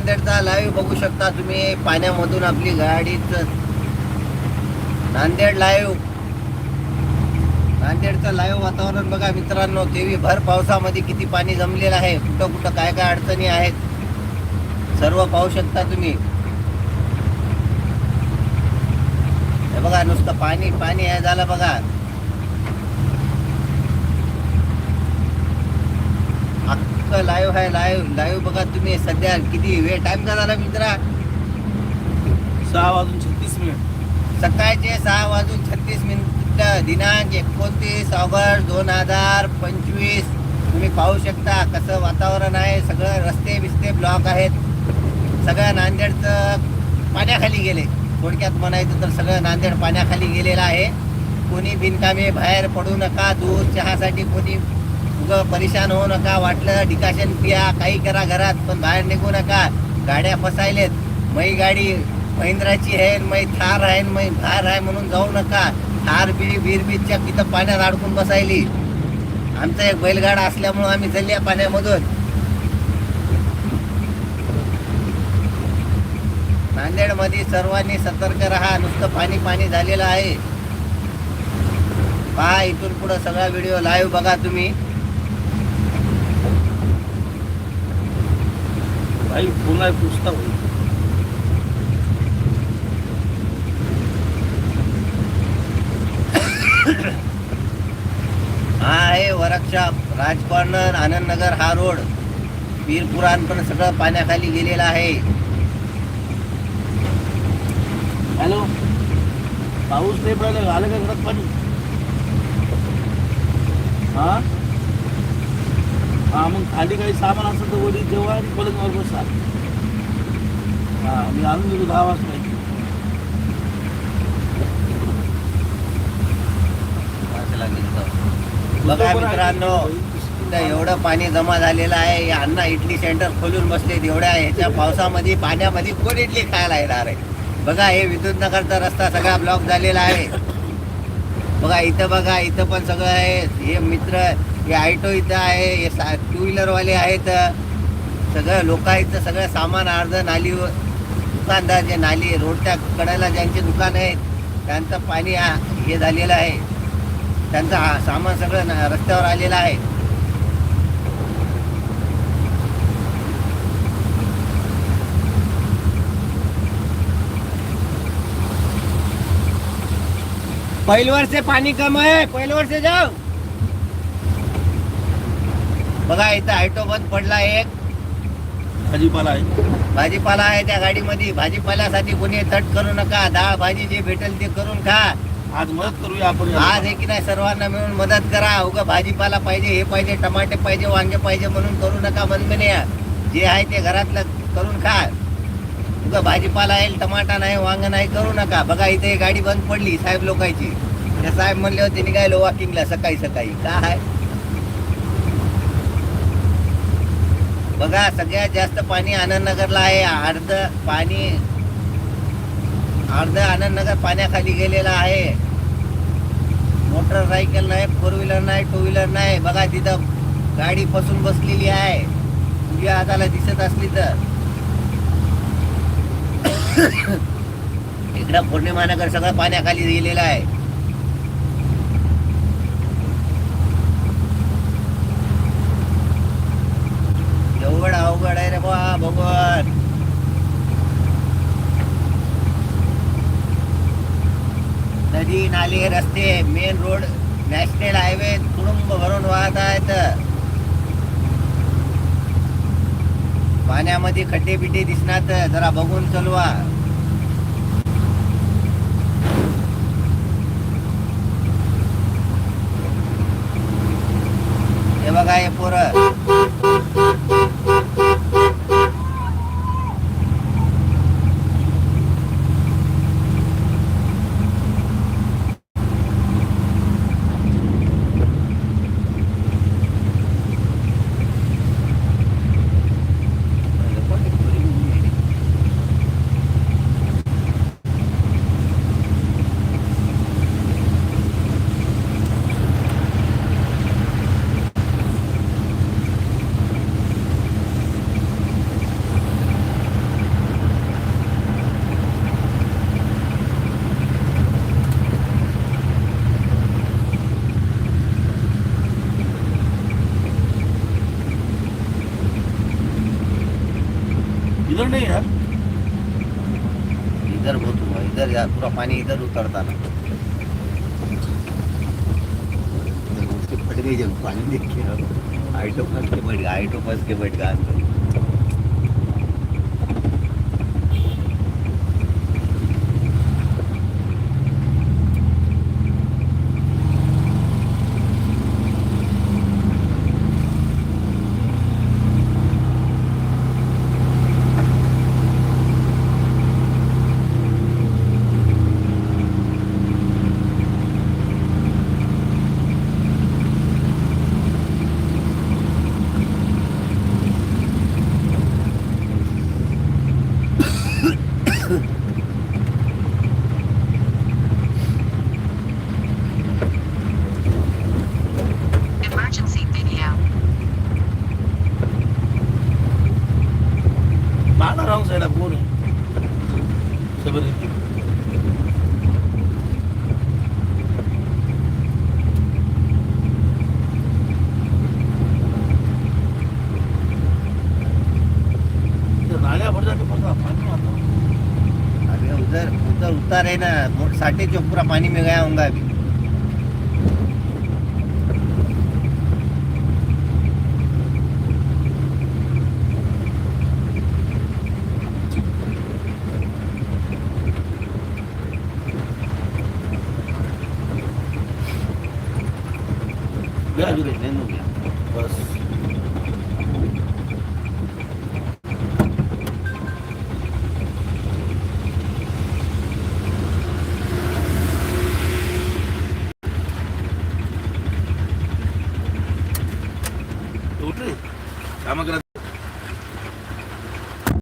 नांदेडचा live बघू शकता तुम्ही. पाण्यामधून आपली गाडीच नांदेड लाईव्ह नांदेडचं लाईव्ह वातावरण बघा मित्रांनो. तेवी भर पावसामध्ये किती पाणी जमलेलं आहे. कुठं कुठं काय काय अडचणी आहेत? सर्व पाहू शकता तुम्ही. बघा नुसतं पाणी पाणी आहे झालं बघा. अख्खं लाईव्ह आहे लाईव्ह लाईव्ह बघा तुम्ही. सध्या किती वेळ टाइम का झाला मित्रा? सहा वाजून छत्तीस मिनिट. सकाळचे सहा वाजून छत्तीस मिनिट. दिनांक एकोणतीस ऑगस्ट दोन हजार पंचवीस. तुम्ही पाहू शकता कसं वातावरण आहे. सगळं रस्ते बिस्ते ब्लॉक आहेत. सगळं नांदेडचं पाण्याखाली गेले. थोडक्यात म्हणायचं तर सगळं नांदेड पाण्याखाली गेलेलं आहे. कोणी बिनकामी बाहेर पडू नका. दूध चहासाठी कोणी उगं परेशान होऊ नका वाटलं डिकाशन पिया काही करा घरात पण बाहेर निघू नका. गाड्या फसायलेत. मै गाडी महिंद्राची आहे मै थार आहे मै थार आहे म्हणून जाऊ नका. थार बिरी बिरबीरच्या तिथं पाण्यात अडकून बसायली. आमचा एक बैलगाडा असल्यामुळं आम्ही चालली पाण्यामधून. नांदेडमध्ये सर्वांनी सतर्क राहा नुसतं पाणी पाणी झालेलं आहे. पहा इथून पुढं सगळा व्हिडिओ लाईव्ह बघा तुम्ही. भाई पुन्हा पुस्तक होईल. हा आहे वर्कशॉप. राजकॉर्नर आनंदनगर हा रोड. पीर पुराण पण सगळं पाण्याखाली गेलेलं आहे. हॅलो? पाऊस नाही पडायला आलं का घरात पाणी? हा? हा मग खाली काही सामान असेल तर वडील जेव्हा आणि पलंगावर बसा. हा मी आणून देतो दहा वाजता. बघा मित्रांनो एवढं पाणी जमा झालेलं आहे. या अण्णा इडली सेंटर खोलून बसलेत एवढ्या. ह्याच्या पावसामध्ये पाण्यामध्ये कोण इडली खायला येणार आहे? बघा हे विद्युत नगरचा रस्ता सगळा ब्लॉक झालेला आहे. बघा इथं बघा इथं पण सगळं आहे. हे मित्र हे आयटो इथं आहे हे सा टू व्हीलरवाले आहेत. सगळं लोक आहेत सगळं सामान अर्ध नालीवर दुकानदार जे नाली रोडच्या कडेला ज्यांचे दुकान आहेत त्यांचं पाणी हे झालेलं आहे. त्यांचं सामान सगळं रस्त्यावर आलेलं आहे. पहिलवर से पाणी कम आहे पहिलवर से जाऊ. बघा इथं ऑटो बंद पडला एक. भाजीपाला आहे. भाजीपाला आहे त्या गाडीमध्ये. भाजीपाल्यासाठी कोणी तट करू नका. डाळ भाजी जे भेटेल ते करून खा. आज मदत करूया आपण आज हे की नाही सर्वांना मिळून मदत करा. उगा भाजीपाला पाहिजे हे पाहिजे टमाटे पाहिजे वांगे पाहिजे म्हणून करू नका मनमने जे आहे ते घरातलं करून खा. उगा भाजीपाला येईल टमाटा नाही वांग नाही करू नका. बघा इथे गाडी बंद पडली साहेब लोकांची. ते साहेब म्हणले होते निघायलो वॉकिंगला सकाळी सकाळी काय बघा सगळ्यात जास्त पाणी आनंदनगरला आहे. अर्ध पाणी अर्ध आनंदनगर पाण्याखाली गेलेला आहे. मोटरसायकल नाही फोर व्हीलर नाही टू व्हीलर नाही. बघा तिथं गाडी फसून बसलेली आहे. तुझ्या हाताला दिसत असली तर. इकडं पौर्णिमानगर सगळं पाण्याखाली गेलेलं आहे एवढं अवघड आहे नदी नाले रस्ते मेन रोड नॅशनल हायवे तुडुंब भरून वाहत आहेत. पाण्यामध्ये खड्डे बिड्डे दिसणार जरा बघून चलवा. इधर नहीं है इधर बहुत हुआ इधर यार पूरा पानी इधर उतरता ना। फट गई जब पानी देख के आइटो फंस के बैठ गया आइटो फंस के बैठ गया उधर उतार है ना मोट साढ़े जो पूरा पानी में गया होगा अभी